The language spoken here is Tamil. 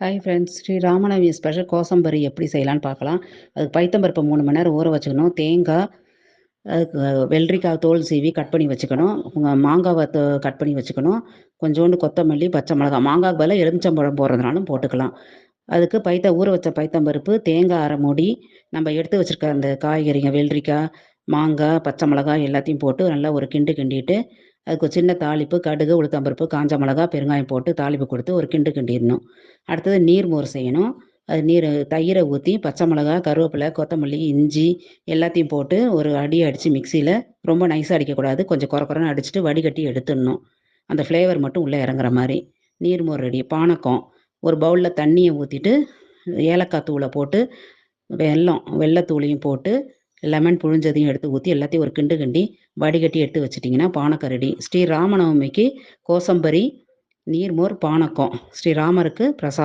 Hi friends Sri Ramanavami special kosambari எப்படி செய்யலான்னு பார்க்கலாம். அதுக்கு பைத்தம்பருப்பை மூணு மணி நேரம் ஊற வச்சுக்கணும். தேங்காய் அதுக்கு வெள்ளரிக்காய் தோல் சீவி கட் பண்ணி வச்சுக்கணும். உங்கள் மாங்காவை கட் பண்ணி வச்சுக்கணும். கொஞ்சோண்டு கொத்தமல்லி பச்சை மிளகா மாங்காய்க்கு பதிலாக எலுமிச்சம்பழம் போடுறதுனாலும் போட்டுக்கலாம். அதுக்கு பைத்த ஊற வச்ச பைத்தம்பருப்பு தேங்காய் அரை மூடி நம்ம எடுத்து வச்சுருக்க அந்த காய்கறிங்க வெள்ளரிக்காய் மாங்காய் பச்சை மிளகாய் எல்லாத்தையும் போட்டு நல்லா ஒரு கிண்டு கிண்டிட்டு அதுக்கு ஒரு சின்ன தாளிப்பு கடுகு உளுத்தம்பருப்பு காஞ்ச மிளகா பெருங்காயம் போட்டு தாளிப்பு கொடுத்து ஒரு கிண்டு கிண்டிடணும். அடுத்தது நீர் மோர் செய்யணும். அது நீர் தயிரை ஊற்றி பச்சை மிளகா கருவேப்பிலை கொத்தமல்லி இஞ்சி எல்லாத்தையும் போட்டு ஒரு அடி அடித்து மிக்சியில் ரொம்ப நைஸாக அடிக்கக்கூடாது. கொஞ்சம் குறை குறைன்னு அடிச்சுட்டு வடிகட்டி எடுத்துடணும். அந்த ஃப்ளேவர் மட்டும் உள்ளே இறங்குற மாதிரி. நீர் மோர் ரெடி. பானக்கம் ஒரு பவுலில் தண்ணியை ஊற்றிட்டு ஏலக்காய் தூளை போட்டு வெல்லம் வெள்ளத்தூளையும் போட்டு லெமன் புழிஞ்சதையும் எடுத்து ஊற்றி எல்லாத்தையும் ஒரு கிண்டு கிண்டி வடிகட்டி எடுத்து வச்சிட்டிங்கன்னா பானக்கரடி. ஸ்ரீ ராமநவமிக்கு கோசம்பரி நீர்மோர் பானக்கம். ஸ்ரீராமருக்கு பிரசாத்